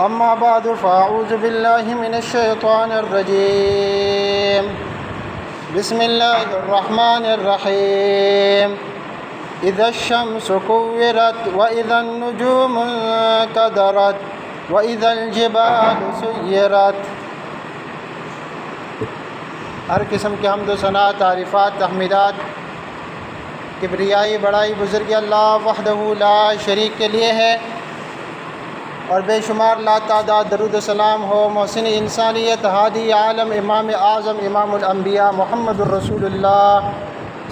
أما بعد، فأعوذ بالله من الشيطان الرجيم. بسم الله الرحمن الرحيم. إذا الشمس كورت وإذا النجوم انكدرت وإذا الجبال سيرت. ہر قسم کے حمد و ثناء، تعریفات، تحمیدات، کبریائی، بڑائی بزرگ اللہ وحدہ لا شریک کے لیے ہے۔ اور بے شمار لا تعداد درود و سلام ہو محسن انسانیت، ہادی عالم، امام اعظم، امام الانبیاء محمد الرسول اللہ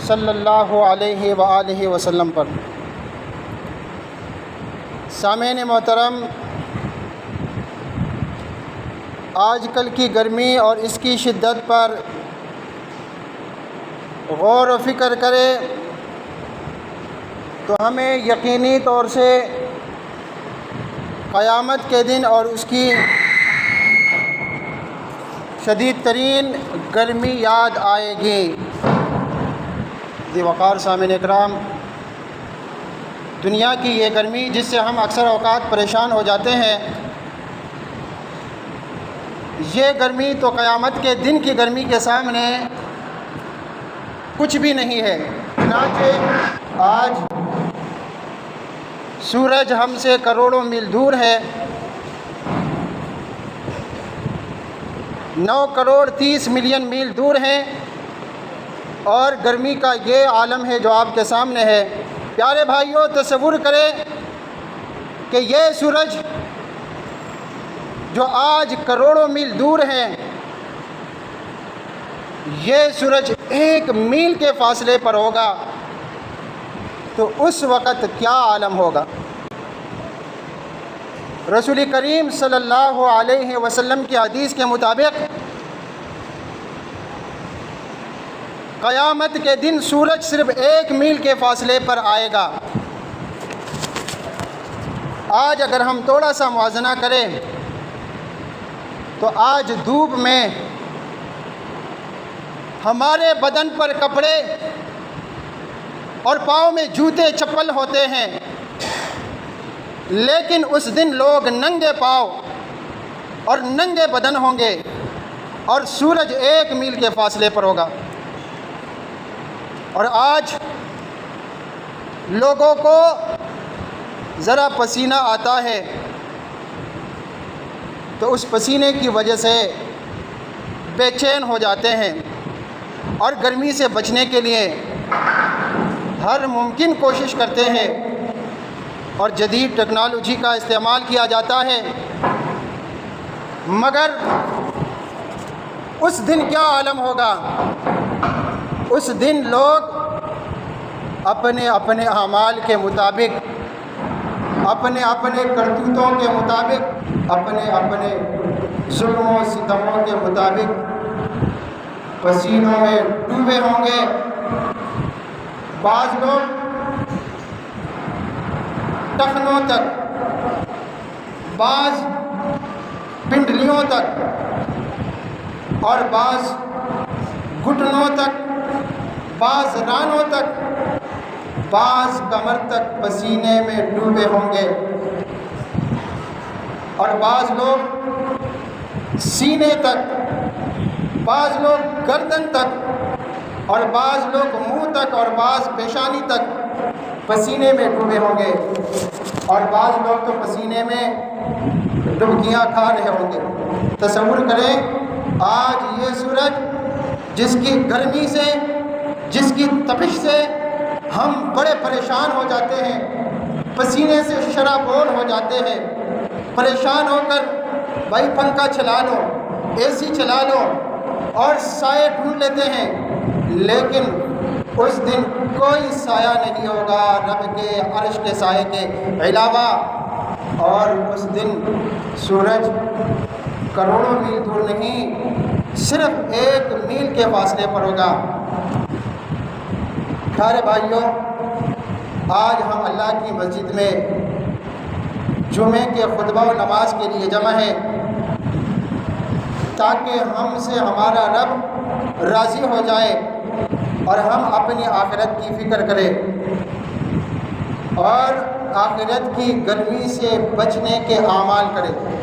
صلی اللہ علیہ وآلہ وسلم پر۔ سامعین محترم، آج کل کی گرمی اور اس کی شدت پر غور و فکر کرے تو ہمیں یقینی طور سے قیامت کے دن اور اس کی شدید ترین گرمی یاد آئے گی۔ دی وقار سامعین اکرام، دنیا کی یہ گرمی جس سے ہم اکثر اوقات پریشان ہو جاتے ہیں، یہ گرمی تو قیامت کے دن کی گرمی کے سامنے کچھ بھی نہیں ہے۔ چنانچہ آج سورج ہم سے کروڑوں میل دور ہے۔ نو کروڑ تیس ملین میل دور ہیں۔ اور گرمی کا یہ عالم ہے جو آپ کے سامنے ہے۔ پیارے بھائیوں، تصور کریں کہ یہ سورج جو آج کروڑوں میل دور ہیں، یہ سورج ایک میل کے فاصلے پر ہوگا۔ تو اس وقت کیا عالم ہوگا؟ رسول کریم صلی اللہ علیہ وسلم کی حدیث کے مطابق قیامت کے دن سورج صرف ایک میل کے فاصلے پر آئے گا۔ آج اگر ہم تھوڑا سا موازنہ کریں تو آج دھوپ میں ہمارے بدن پر کپڑے اور پاؤں میں جوتے چپل ہوتے ہیں۔ لیکن اس دن لوگ ننگے پاؤں اور ننگے بدن ہوں گے اور سورج ایک میل کے فاصلے پر ہوگا۔ اور آج لوگوں کو ذرا پسینہ آتا ہے۔ تو اس پسینے کی وجہ سے بے چین ہو جاتے ہیں اور گرمی سے بچنے کے لیے ہر ممکن کوشش کرتے ہیں اور جدید ٹیکنالوجی کا استعمال کیا جاتا ہے۔ مگر اس دن کیا عالم ہوگا؟ اس دن لوگ اپنے اپنے اعمال کے مطابق، اپنے اپنے کرتوتوں کے مطابق، اپنے اپنے ظلم و ستموں کے مطابق پسینوں میں ڈوبے ہوں گے۔ بعض لوگ ٹخنوں تک، بعض پنڈلیوں تک اور بعض گھٹنوں تک، بعض رانوں تک، بعض کمر تک پسینے میں ڈوبے ہوں گے۔ اور بعض لوگ سینے تک، بعض لوگ گردن تک اور بعض لوگ منہ تک اور بعض پیشانی تک پسینے میں ڈوبے ہوں گے اور بعض لوگ تو پسینے میں ڈبکیاں کھا رہے ہوں گے۔ تصور کریں، آج یہ سورج جس کی گرمی سے، جس کی تپش سے ہم بڑے پریشان ہو جاتے ہیں، پسینے سے شرابور ہو جاتے ہیں۔ پریشان ہو کر بھائی پنکھا چلا لو، اے سی چلا لو اور سائے ڈھونڈ لیتے ہیں۔ لیکن اس دن کوئی سایہ نہیں ہوگا رب کے عرش کے سائے کے علاوہ۔ اور اس دن سورج کروڑوں میل دور نہیں، صرف ایک میل کے فاصلے پر ہوگا۔ پیارے بھائیوں، آج ہم اللہ کی مسجد میں جمعے کے خطبہ و نماز کے لیے جمع ہیں۔ تاکہ ہم سے ہمارا رب راضی ہو جائے۔ اور ہم اپنی آخرت کی فکر کریں۔ اور آخرت کی گرمی سے بچنے کے اعمال کریں۔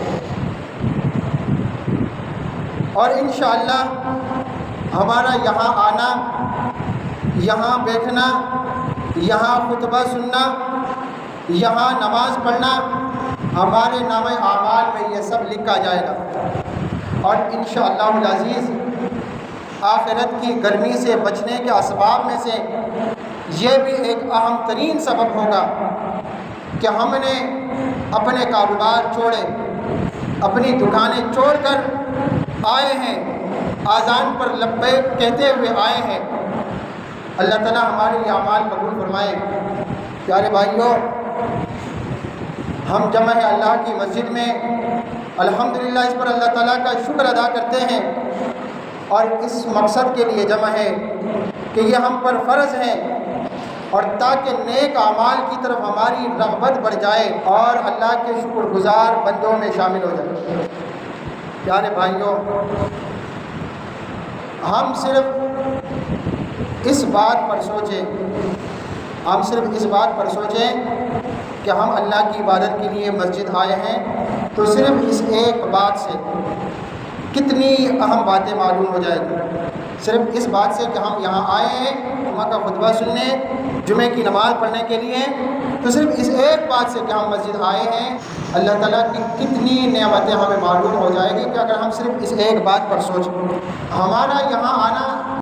اور انشاءاللہ ہمارا یہاں آنا، یہاں بیٹھنا، یہاں خطبہ سننا، یہاں نماز پڑھنا، ہمارے نام اعمال میں یہ سب لکھا جائے گا۔ اور انشاءاللہ العزیز آخرت کی گرمی سے بچنے کے اسباب میں سے یہ بھی ایک اہم ترین سبب ہوگا کہ ہم نے اپنے کاروبار چھوڑے، اپنی دکانیں چھوڑ کر آئے ہیں آزان پر لبے کہتے ہوئے آئے ہیں۔ اللہ تعالیٰ ہمارے یہ اعمال قبول فرمائے۔ پیارے بھائیوں ہم جمع ہے اللہ کی مسجد میں۔ الحمدللہ، اس پر اللہ تعالیٰ کا شکر ادا کرتے ہیں۔ اور اس مقصد کے لیے جمع ہے کہ یہ ہم پر فرض ہے اور تاکہ نیک اعمال کی طرف ہماری رغبت بڑھ جائے اور اللہ کے شکر گزار بندوں میں شامل ہو جائے۔ پیارے بھائیوں، ہم صرف اس بات پر سوچیں، ہم صرف اس بات پر سوچیں کہ ہم اللہ کی عبادت کے لیے مسجد آئے ہیں تو صرف اس ایک بات سے کتنی اہم باتیں معلوم ہو جائے گی۔ صرف اس بات سے کہ ہم یہاں آئے ہیں وہاں کا خطبہ سننے، جمعہ کی نماز پڑھنے کے لیے، تو صرف اس ایک بات سے کہ ہم مسجد آئے ہیں، اللہ تعالیٰ کی کتنی نعمتیں ہمیں معلوم ہو جائے گی کہ اگر ہم صرف اس ایک بات پر سوچیں۔ ہمارا یہاں آنا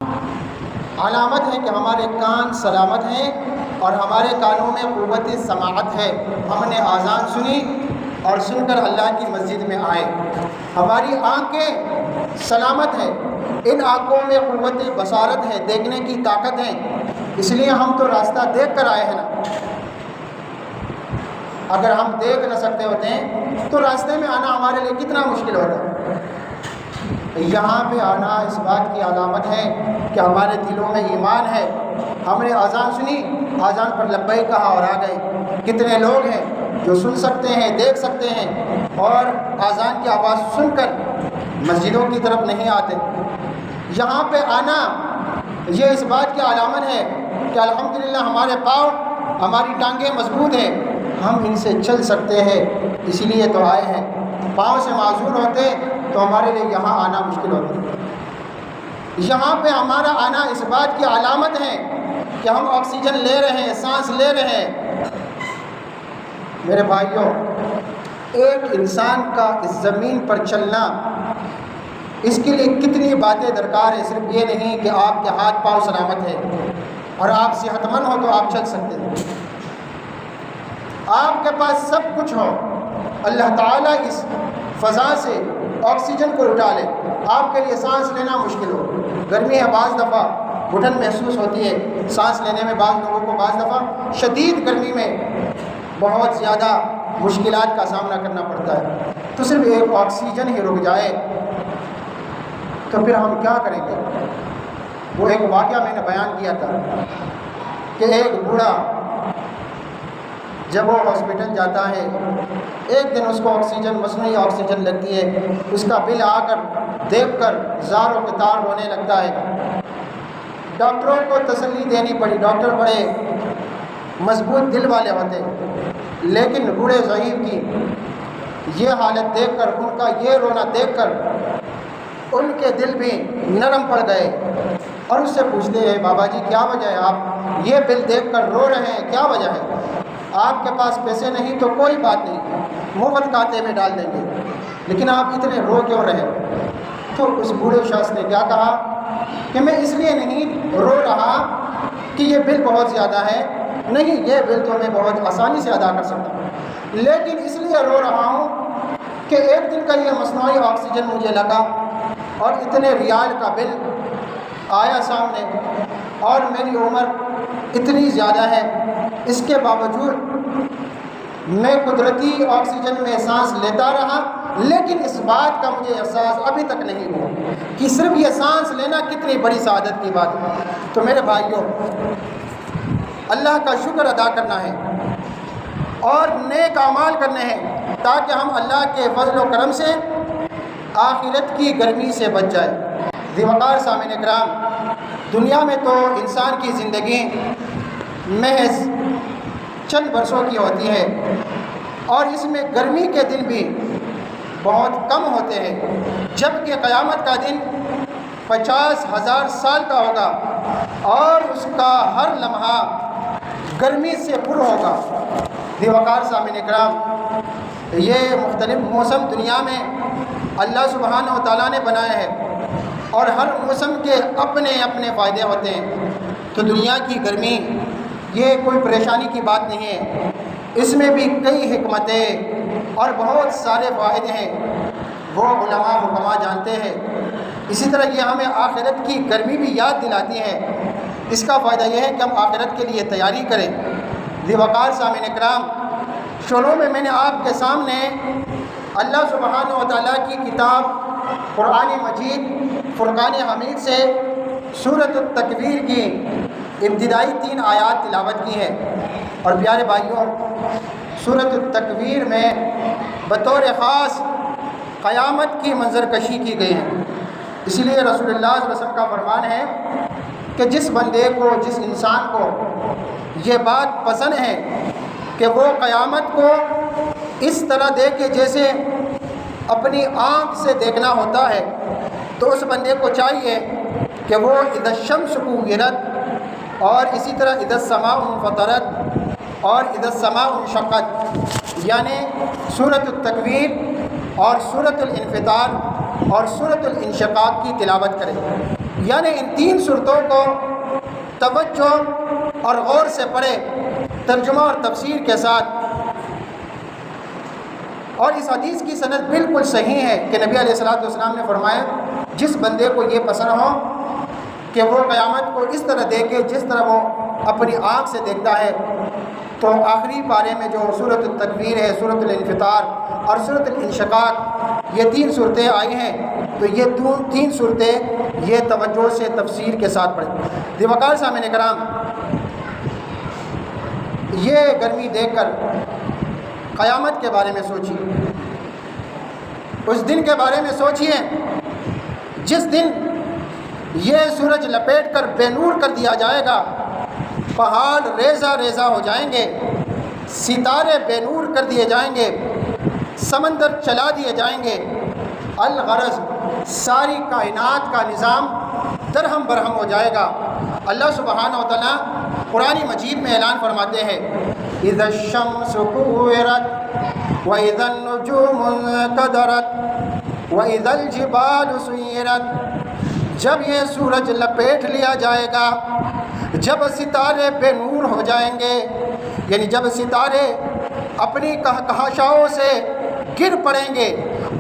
علامت ہے کہ ہمارے کان سلامت ہیں اور ہمارے کانوں میں قوت سماعت ہے۔ ہم نے آزان سنی اور سن کر اللہ کی مسجد میں آئے۔ ہماری آنکھیں سلامت ہیں، ان آنکھوں میں قوت، بصارت ہے، دیکھنے کی طاقت ہے۔ اس لیے ہم تو راستہ دیکھ کر آئے ہیں نا۔ اگر ہم دیکھ نہ سکتے ہوتے ہیں تو راستے میں آنا ہمارے لیے کتنا مشکل ہوتا۔ یہاں پہ آنا اس بات کی علامت ہے کہ ہمارے دلوں میں ایمان ہے۔ ہم نے آزان سنی آزان پر لبئی کہا اور آ گئے کتنے لوگ ہیں جو سن سکتے ہیں، دیکھ سکتے ہیں اور آزان کی آواز سن کر مسجدوں کی طرف نہیں آتے۔ یہاں پہ آنا یہ اس بات کی علامت ہے کہ الحمدللہ ہمارے پاؤں، ہماری ٹانگیں مضبوط ہیں۔ ہم ان سے چل سکتے ہیں، اسی لیے تو آئے ہیں۔ پاؤں سے معذور ہوتے تو ہمارے لیے یہاں آنا مشکل ہوتا۔ یہاں پہ ہمارا آنا اس بات کی علامت ہے کہ ہم آکسیجن لے رہے ہیں، سانس لے رہے ہیں۔ میرے بھائیوں، ایک انسان کا اس زمین پر چلنا، اس کے لیے کتنی باتیں درکار ہیں، صرف یہ نہیں کہ آپ کے ہاتھ پاؤں سلامت ہے اور آپ صحت مند ہو تو آپ چل سکتے ہیں۔ آپ کے پاس سب کچھ ہو، اللہ تعالیٰ اس فضا سے آکسیجن کو اٹھا لے۔ آپ کے لیے سانس لینا مشکل ہو۔ گرمی ہے، بعض دفعہ گھٹن محسوس ہوتی ہے۔ سانس لینے میں بعض لوگوں کو بعض دفعہ شدید گرمی میں بہت زیادہ مشکلات کا سامنا کرنا پڑتا ہے۔ تو صرف ایک آکسیجن ہی رک جائے تو پھر ہم کیا کریں گے؟ وہ ایک واقعہ میں نے بیان کیا تھا کہ ایک بوڑھا جب وہ ہاسپٹل جاتا ہے، ایک دن اس کو آکسیجن، مصنوعی آکسیجن لگتی ہے۔ اس کا بل آ کر دیکھ کر زار و قطار ہونے لگتا ہے۔ ڈاکٹروں کو تسلی دینی پڑی۔ ڈاکٹر بڑے مضبوط دل والے ہوتے۔ لیکن بوڑھے ضعیف کی یہ حالت دیکھ کر، ان کا یہ رونا دیکھ کر ان کے دل بھی نرم پڑ گئے اور اس سے پوچھتے ہیں، بابا جی کیا وجہ ہے؟ آپ یہ بل دیکھ کر رو رہے ہیں، کیا وجہ ہے؟ آپ کے پاس پیسے نہیں تو کوئی بات نہیں، مفت کھاتے میں ڈال دیں گے۔ لیکن آپ اتنے رو کیوں رہے تو اس بوڑھے شخص نے کیا کہا کہ میں اس لیے نہیں رو رہا کہ یہ بل بہت زیادہ ہے نہیں، یہ بل تو میں بہت آسانی سے ادا کر سکتا ہوں۔ لیکن اس لیے رو رہا ہوں کہ ایک دن کا یہ مصنوعی آکسیجن مجھے لگا اور اتنے ریال کا بل آیا سامنے اور میری عمر اتنی زیادہ ہے۔ اس کے باوجود میں قدرتی آکسیجن میں سانس لیتا رہا، لیکن اس بات کا مجھے احساس ابھی تک نہیں ہوا کہ صرف یہ سانس لینا کتنی بڑی سعادت کی بات ہے۔ تو میرے بھائیوں اللہ کا شکر ادا کرنا ہے اور نیک اعمال کرنے ہیں تاکہ ہم اللہ کے فضل و کرم سے آخرت کی گرمی سے بچ جائے۔ دیوکار سامع کرام دنیا میں تو انسان کی زندگی محض چند برسوں کی ہوتی ہے اور اس میں گرمی کے دن بھی بہت کم ہوتے ہیں جبکہ قیامت کا دن پچاس ہزار سال کا ہوگا اور اس کا ہر لمحہ گرمی سے پر ہوگا۔ دیوکار سامع اکرام، یہ مختلف موسم دنیا میں اللہ سبحانہ و تعالیٰ نے بنایا ہے اور ہر موسم کے اپنے اپنے فائدے ہوتے ہیں۔ تو دنیا کی گرمی، یہ کوئی پریشانی کی بات نہیں ہے۔ اس میں بھی کئی حکمتیں اور بہت سارے فائدے ہیں۔ وہ علماء حکمہ جانتے ہیں۔ اسی طرح یہ ہمیں آخرت کی گرمی بھی یاد دلاتی ہے۔ اس کا فائدہ یہ ہے کہ ہم آخرت کے لیے تیاری کریں۔ دیوکار سامعین اکرام شروع میں میں نے آپ کے سامنے اللہ سبحانہ و تعالیٰ کی کتاب قرآن مجید، فرقان حمید سے صورت التکبیر کی ابتدائی تین آیات تلاوت کی ہے اور پیارے بھائیوں صورت التکبیر میں بطور خاص قیامت کی منظر کشی کی گئی ہے اسی لیے رسول اللہ صلی اللہ علیہ وسلم کا فرمان ہے کہ جس بندے کو، جس انسان کو یہ بات پسند ہے کہ وہ قیامت کو اس طرح دیکھے جیسے اپنی آنکھ سے دیکھنا ہوتا ہے، تو اس بندے کو چاہیے کہ وہ عدت شمس کو گرت اور اسی طرح عدت سما فطرت اور عدت سما شقت یعنی صورت التکویر اور صورت الانفطار اور صورت الانشقاق کی تلاوت کرے۔ یعنی ان تین صورتوں کو توجہ اور غور سے پڑھے ترجمہ اور تفسیر کے ساتھ۔ اور اس حدیث کی صنعت بالکل صحیح ہے کہ نبی علیہ السلاۃ والسلام نے فرمایا، جس بندے کو یہ پسند ہو کہ وہ قیامت کو اس طرح دیکھے جس طرح وہ اپنی آنکھ سے دیکھتا ہے، تو آخری پارے میں جو صورت التکبیر ہے صورت الانفطار اور صورت الانشقاق، یہ تین صورتیں آئی ہیں۔ تو یہ تین صورتیں یہ توجہ سے تفسیر کے ساتھ پڑھیں۔ دیوکار سامع کرام، یہ گرمی دیکھ کر قیامت کے بارے میں سوچیے۔ اس دن کے بارے میں سوچیے، جس دن یہ سورج لپیٹ کر بے نور کر دیا جائے گا، پہاڑ ریزہ ریزہ ہو جائیں گے، ستارے بے نور کر دیے جائیں گے، سمندر چلا دیے جائیں گے، الغرض ساری کائنات کا نظام درہم برہم ہو جائے گا۔ اللہ سبحانہ و تعالیٰ قرآن مجید میں اعلان فرماتے ہیں، اذا الشمس كورت واذا النجوم انكدرت واذا الجبال سيرت جب یہ سورج لپیٹ لیا جائے گا، جب ستارے بے نور ہو جائیں گے یعنی جب ستارے اپنی کہکشاؤں سے گر پڑیں گے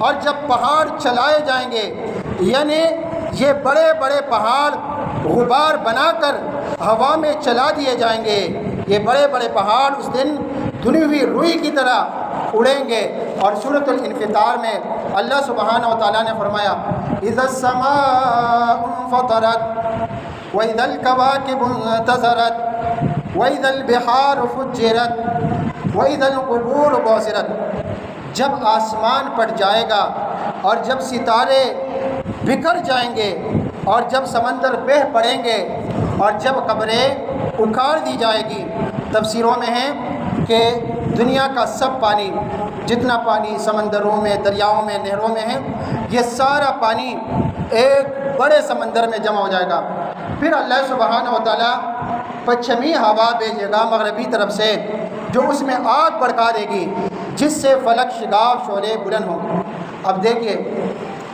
اور جب پہاڑ چلائے جائیں گے یعنی یہ بڑے بڑے پہاڑ غبار بنا کر ہوا میں چلا دیے جائیں گے، یہ بڑے بڑے پہاڑ اس دن دھنی ہوئی روئی کی طرح اڑیں گے۔ اور صورت الانفطار میں اللہ سبحانہ و تعالیٰ نے فرمایا، اذا السماء فطرت واذا الكواكب انتظرت واذا البحار فجرت واذا القبور بعثرت جب آسمان پٹ جائے گا اور جب ستارے بکھر جائیں گے اور جب سمندر بہہ پڑیں گے اور جب قبریں اکھاڑ دی جائے گی، تفسیروں میں ہے کہ دنیا کا سب پانی، جتنا پانی سمندروں میں، دریاؤں میں، نہروں میں ہے یہ سارا پانی ایک بڑے سمندر میں جمع ہو جائے گا۔ پھر اللہ سبحانہ و تعالیٰ پچھمی ہوا بھیجے گا مغربی طرف سے، جو اس میں آگ بڑکا دے گی۔ جس سے فلک شگاف شعلے بلند ہوں۔ اب دیکھیے،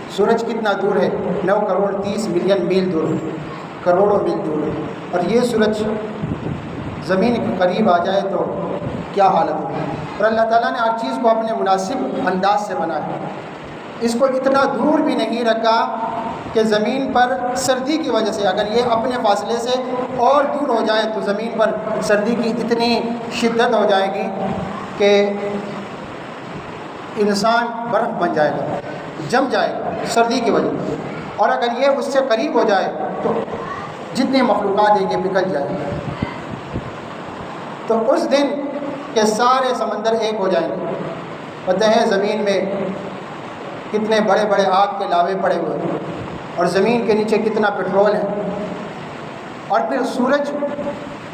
سورج کتنا دور ہے۔ نو کروڑ تیس ملین میل دور ہے۔ کروڑوں میل دور ہے۔ اور یہ سورج زمین کے قریب آ جائے تو کیا حالت ہوگی؟ اور اللہ تعالیٰ نے ہر چیز کو اپنے مناسب انداز سے بنایا۔ اس کو اتنا دور بھی نہیں رکھا کہ زمین پر سردی کی وجہ سے، اگر یہ اپنے فاصلے سے اور دور ہو جائے تو زمین پر سردی کی اتنی شدت ہو جائے گی کہ انسان برف بن جائے گا، جم جائے گا سردی کی وجہ سے۔ اور اگر یہ اس سے قریب ہو جائے تو جتنے مخلوقات ہیں، یہ پگھل جائیں گے تو اس دن کے سارے سمندر ایک ہو جائیں گے۔ پتہ ہے زمین میں کتنے بڑے بڑے آگ کے لاوے پڑے ہوئے ہیں اور زمین کے نیچے کتنا پٹرول ہے۔ اور پھر سورج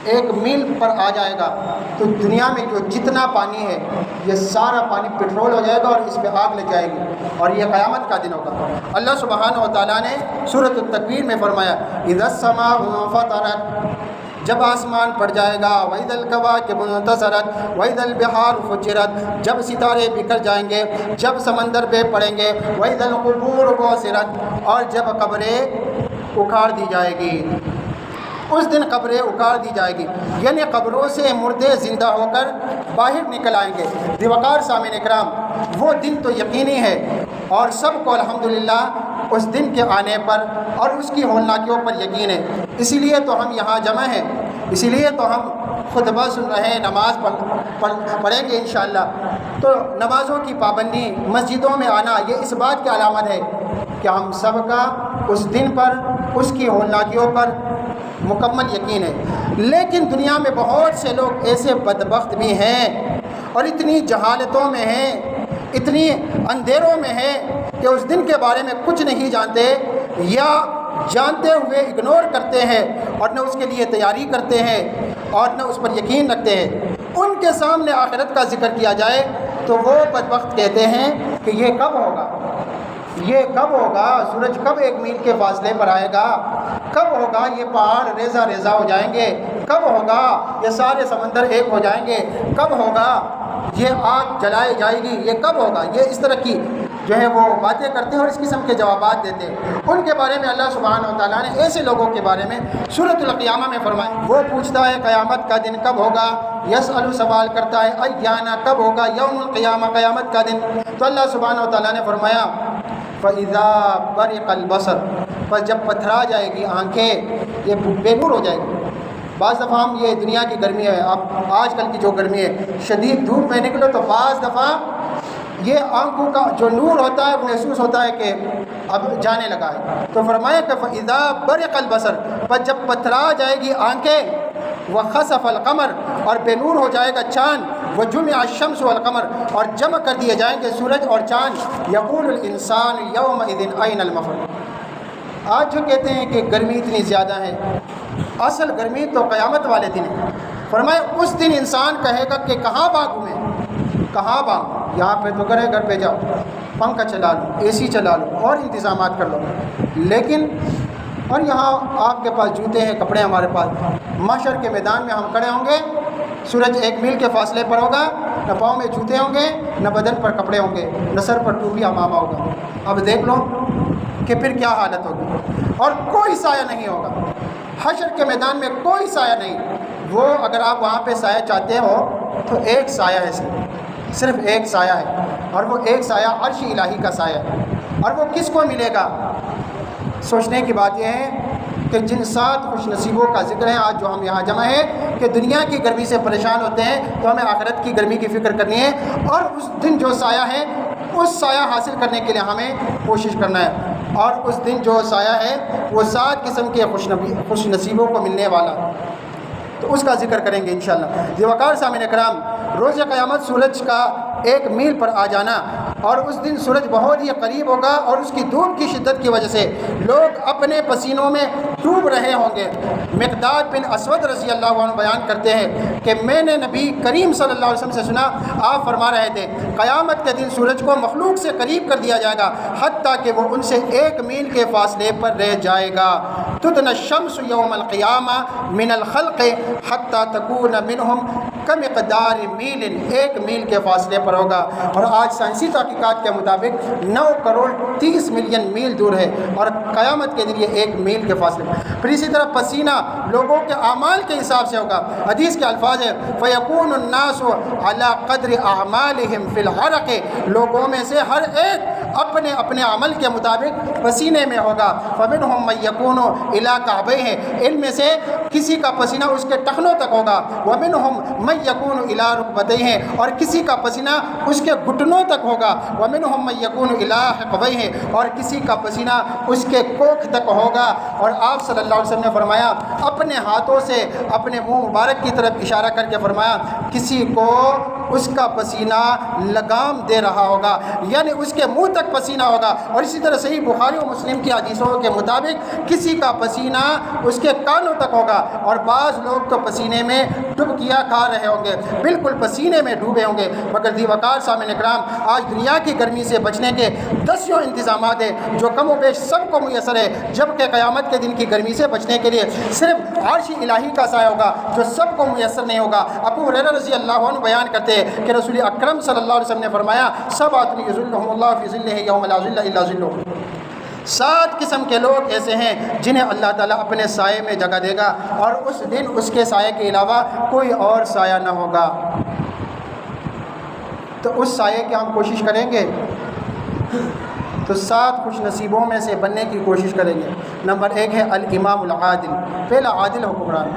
ایک میل پر آ جائے گا، تو دنیا میں جو جتنا پانی ہے، یہ سارا پانی پٹرول ہو جائے گا اور اس پہ آگ لگ جائے گی۔ اور یہ قیامت کا دن ہوگا۔ اللہ سبحانہ و تعالیٰ نے صورت التقویر میں فرمایا ادس سما فطرت جب آسمان پڑ جائے گا وحید القوا کے منتصرت وحید البہار فجرت، جب ستارے بکھر جائیں گے، جب سمندر پہ پڑیں گے وحید القبور بصرت اور جب قبریں اکھاڑ دی جائے گی۔ اس دن قبریں اکاڑ دی جائے گی۔ یعنی قبروں سے مردے زندہ ہو کر باہر نکل آئیں گے۔ دیوکار سامع اکرام، وہ دن تو یقینی ہے۔ اور سب کو الحمدللہ اس دن کے آنے پر اور اس کی ہولناکیوں پر یقین ہے۔ اسی لیے تو ہم یہاں جمع ہیں۔ اسی لیے تو ہم خطبہ سن رہے ہیں، نماز پڑھ، پڑھیں گے انشاءاللہ۔ تو نمازوں کی پابندی، مسجدوں میں آنا، یہ اس بات کی علامت ہے کہ ہم سب کا اس دن پر، اس کی ہولناکیوں پر مکمل یقین ہے۔ لیکن دنیا میں بہت سے لوگ ایسے بدبخت بھی ہیں اور اتنی جہالتوں میں ہیں، اتنی اندھیروں میں ہیں کہ اس دن کے بارے میں کچھ نہیں جانتے یا جانتے ہوئے اگنور کرتے ہیں اور نہ اس کے لیے تیاری کرتے ہیں اور نہ اس پر یقین رکھتے ہیں۔ ان کے سامنے آخرت کا ذکر کیا جائے تو وہ بدبخت کہتے ہیں کہ یہ کب ہوگا؟ یہ کب ہوگا؟ سورج کب ایک میل کے فاصلے پر آئے گا؟ کب ہوگا؟ یہ پہاڑ ریزہ ریزہ ہو جائیں گے۔ کب ہوگا؟ یہ سارے سمندر ایک ہو جائیں گے۔ کب ہوگا؟ یہ آگ جلائی جائے گی۔ یہ کب ہوگا؟ یہ اس طرح کی جو ہے وہ باتیں کرتے ہیں اور اس قسم کے جوابات دیتے ہیں۔ ان کے بارے میں اللہ سبحانہ و تعالیٰ نے ایسے لوگوں کے بارے میں صورت القیامہ میں فرمایا، وہ پوچھتا ہے قیامت کا دن کب ہوگا؟ یس سوال کرتا ہے، ایانا، کب ہوگا؟ یوم القیامہ، قیامت کا دن۔ تو اللہ سبحانہ و تعالیٰ نے فرمایا فَإِذَا بَرِقَ الْبَصَرِ پر جب پتھرا جائے گی آنکھیں، یہ بے نور ہو جائے گی۔ بعض دفعہ ہم یہ دنیا کی گرمی ہے، اب آج کل کی جو گرمی ہے، شدید دھوپ میں نکلو تو بعض دفعہ یہ آنکھوں کا جو نور ہوتا ہے، وہ محسوس ہوتا ہے کہ اب جانے لگا ہے۔ تو فرمایا کہ فضا بر قل بسر پر جب پتھرا جائے گی آنکھیں وہ خصف القمر اور بے نور ہو جائے گا چاند۔ وہ جمع شمس القمر اور جمع کر دیے جائیں گے سورج اور چاند. یقول الانسان یوم عین المفر. آج جو کہتے ہیں کہ گرمی اتنی زیادہ ہے، اصل گرمی تو قیامت والے دن ہے۔ فرمائے، اس دن انسان کہے گا کہ کہاں باغ میں کہاں باغ یہاں پہ تو کرے گھر پہ جاؤ۔ پنکھا چلا لو، اے سی چلا لو، اور انتظامات کر لو۔ لیکن، اور یہاں آپ کے پاس جوتے ہیں، کپڑے ہمارے پاس۔ معاشر کے میدان میں ہم کھڑے ہوں گے۔ سورج ایک میل کے فاصلے پر ہوگا، نہ پاؤں میں جوتے ہوں گے، نہ بدن پر کپڑے ہوں گے، نہ سر پر ٹوپی امامہ ہوگا۔ اب دیکھ لو کہ پھر کیا حالت ہوگی۔ اور کوئی سایہ نہیں ہوگا۔ حشر کے میدان میں کوئی سایہ نہیں۔ وہ اگر آپ وہاں پہ سایہ چاہتے ہو، تو ایک سایہ ہے صرف۔ صرف ایک سایہ ہے۔ اور وہ ایک سایہ عرش الہی کا سایہ ہے۔ اور وہ کس کو ملے گا؟ سوچنے کی بات یہ ہے کہ جن سات خوش نصیبوں کا ذکر ہے، آج جو ہم یہاں جمع ہیں کہ دنیا کی گرمی سے پریشان ہوتے ہیں، تو ہمیں آخرت کی گرمی کی فکر کرنی ہے اور اس دن جو سایہ ہے، اس سایہ حاصل کرنے کے لیے ہمیں کوشش کرنا ہے۔ اور اس دن جو سایہ ہے، وہ سات قسم کے خوش نبی خوش نصیبوں کو ملنے والا۔ تو اس کا ذکر کریں گے انشاءاللہ۔ شاء اللہ سامع کرام روز قیامت سورج کا ایک میل پر آ جانا اور اس دن سورج بہت ہی قریب ہوگا اور اس کی دھوپ کی شدت کی وجہ سے لوگ اپنے پسینوں میں ڈوب رہے ہوں گے۔ مقداد بن اسود رضی اللہ عنہ بیان کرتے ہیں کہ میں نے نبی کریم صلی اللہ علیہ وسلم سے سنا، آپ فرما رہے تھے، قیامت کے دن سورج کو مخلوق سے قریب کر دیا جائے گا، حتیٰ کہ وہ ان سے ایک میل کے فاصلے پر رہ جائے گا۔ تدن الشمس یوم القیامہ من الخلق حتیٰ تکون منہم کم اقدار میل، ایک میل کے فاصلے پر ہوگا۔ اور آج سائنسی تحقیقات کے مطابق نو کروڑ تیس ملین میل دور ہے اور قیامت کے ذریعے ایک میل کے فاصلے پھر اسی طرح پسینہ لوگوں کے اعمال کے حساب سے ہوگا۔ حدیث کے الفاظ ہے فیقون الناس علی قدر اعمالہم فی الحرق۔ لوگوں میں سے ہر ایک اپنے اپنے عمل کے مطابق پسینے میں ہوگا۔ فمن ہم میکون علاقہ ہیں ان میں سے کسی کا پسینہ اس کے ٹخنوں تک ہوگا۔ ومن ہم میکون الا رکبتے ہیں اور کسی کا پسینہ اس کے گھٹنوں تک ہوگا۔ ومن ہم یقون الا حقبے ہے اور کسی کا پسینہ اس کے کوکھ تک ہوگا۔ اور آپ صلی اللہ علیہ وسلم نے فرمایا، اپنے ہاتھوں سے اپنے منہ مبارک کی طرف اشارہ کر کے فرمایا، کسی کو اس کا پسینہ لگام دے رہا ہوگا یعنی اس کے منہ تک پسینہ ہوگا۔ اور اسی طرح صحیح بخاری و مسلم کی حدیثوں کے مطابق کسی کا پسینہ اس کے کانوں تک ہوگا اور بعض لوگ تو پسینے میں ڈبکیاں کھا رہے ہوں گے، بالکل پسینے میں ڈوبے ہوں گے۔ مگر دی وقار سامع اکرام، آج دنیا کی گرمی سے بچنے کے دسیوں انتظامات ہیں، جو کم و بیش سب کو میسر ہے جبکہ قیامت کے دن کی گرمی سے بچنے کے لیے صرف عرشی الہی کا سایہ ہوگا، جو سب کو میسر نہیں ہوگا۔ ابو رضی اللہ عنہ بیان کرتے ہیں کہ رسول اکرم صلی اللہ علیہ وسلم نے فرمایا، سب آدمی ذلحم اللہ فی ذلہ یوم لا ذل الا ذلہ سات قسم کے لوگ ایسے ہیں جنہیں اللہ تعالیٰ اپنے سائے میں جگہ دے گا اور اس دن اس کے سائے کے علاوہ کوئی اور سایہ نہ ہوگا۔ تو اس سائے کی ہم کوشش کریں گے؟ تو سات خوش نصیبوں میں سے بننے کی کوشش کریں گے۔ نمبر ایک ہے الامام العادل۔ پہلا عادل حکمران۔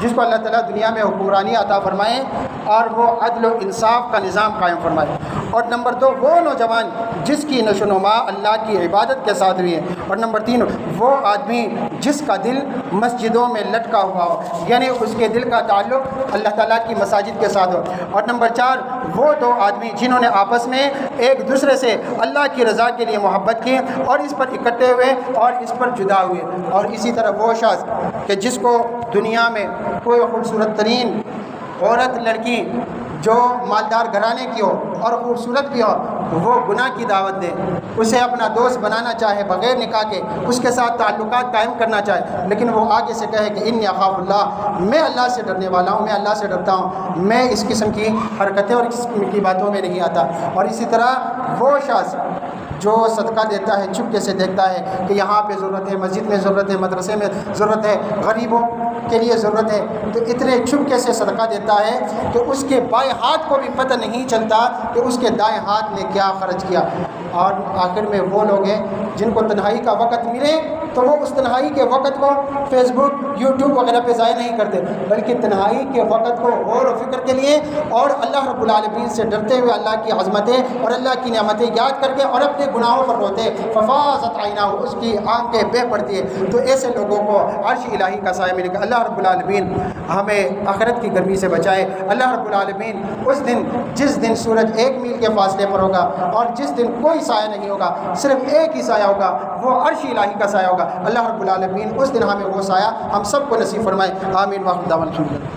جس کو اللہ تعالیٰ دنیا میں حکمرانی عطا فرمائے اور وہ عدل و انصاف کا نظام قائم فرمائے۔ اور نمبر دو، وہ نوجوان جس کی نشو و نما اللہ کی عبادت کے ساتھ ہوئی ہے۔ اور نمبر تین، وہ آدمی جس کا دل مسجدوں میں لٹکا ہوا ہو۔ یعنی اس کے دل کا تعلق اللہ تعالیٰ کی مساجد کے ساتھ ہو۔ اور نمبر چار، وہ دو آدمی جنہوں نے آپس میں ایک دوسرے سے اللہ کی رضا کے لیے محبت کی اور اس پر اکٹھے ہوئے اور اس پر جدا ہوئے۔ اور اسی طرح وہ شخص کہ جس کو دنیا میں کوئی خوبصورت ترین عورت، لڑکی جو مالدار گھرانے کی ہو اور خوبصورت بھی ہو، وہ گناہ کی دعوت دے۔ اسے اپنا دوست بنانا چاہے، بغیر نکاح کے اس کے ساتھ تعلقات قائم کرنا چاہے۔ لیکن وہ آگے سے کہے کہ ان یخاف اللہ، میں اللہ سے ڈرنے والا ہوں، میں اللہ سے ڈرتا ہوں۔ میں اس قسم کی حرکتیں اور اس قسم کی باتوں میں نہیں آتا۔ اور اسی طرح وہ شخص جو صدقہ دیتا ہے، چپکے سے دیکھتا ہے کہ یہاں پہ ضرورت ہے، مسجد میں ضرورت ہے، مدرسے میں ضرورت ہے، غریبوں کے لیے ضرورت ہے، تو اتنے چپکے سے صدقہ دیتا ہے کہ اس کے بائیں ہاتھ کو بھی پتہ نہیں چلتا کہ اس کے دائیں ہاتھ نے کیا خرچ کیا۔ اور آخر میں وہ لوگ ہیں جن کو تنہائی کا وقت ملے تو وہ اس تنہائی کے وقت کو فیس بک یوٹیوب وغیرہ پہ ضائع نہیں کرتے، بلکہ تنہائی کے وقت کو غور و فکر کے لیے اور اللہ رب العالمین سے ڈرتے ہوئے اللہ کی عظمتیں اور اللہ کی نعمتیں یاد کر کے اور اپنے گناہوں پر روتے ففاظت آئینہ اس کی آنکھیں بہ پڑتی ہے تو ایسے لوگوں کو عرش الہی کا سایہ ملے گا۔ اللہ رب العالمین ہمیں آخرت کی گرمی سے بچائے۔ اللہ رب العالمین اس دن، جس دن سورج ایک میل کے فاصلے پر ہوگا اور جس دن کوئی سایہ نہیں ہوگا، صرف ایک ہی سایہ ہوگا، وہ عرش الہی کا سایہ ہوگا۔ اللہ رب العالمین، اس دن ہمیں وہ سایہ ہم سب کو نصیب فرمائے، آمین وحمد الحمد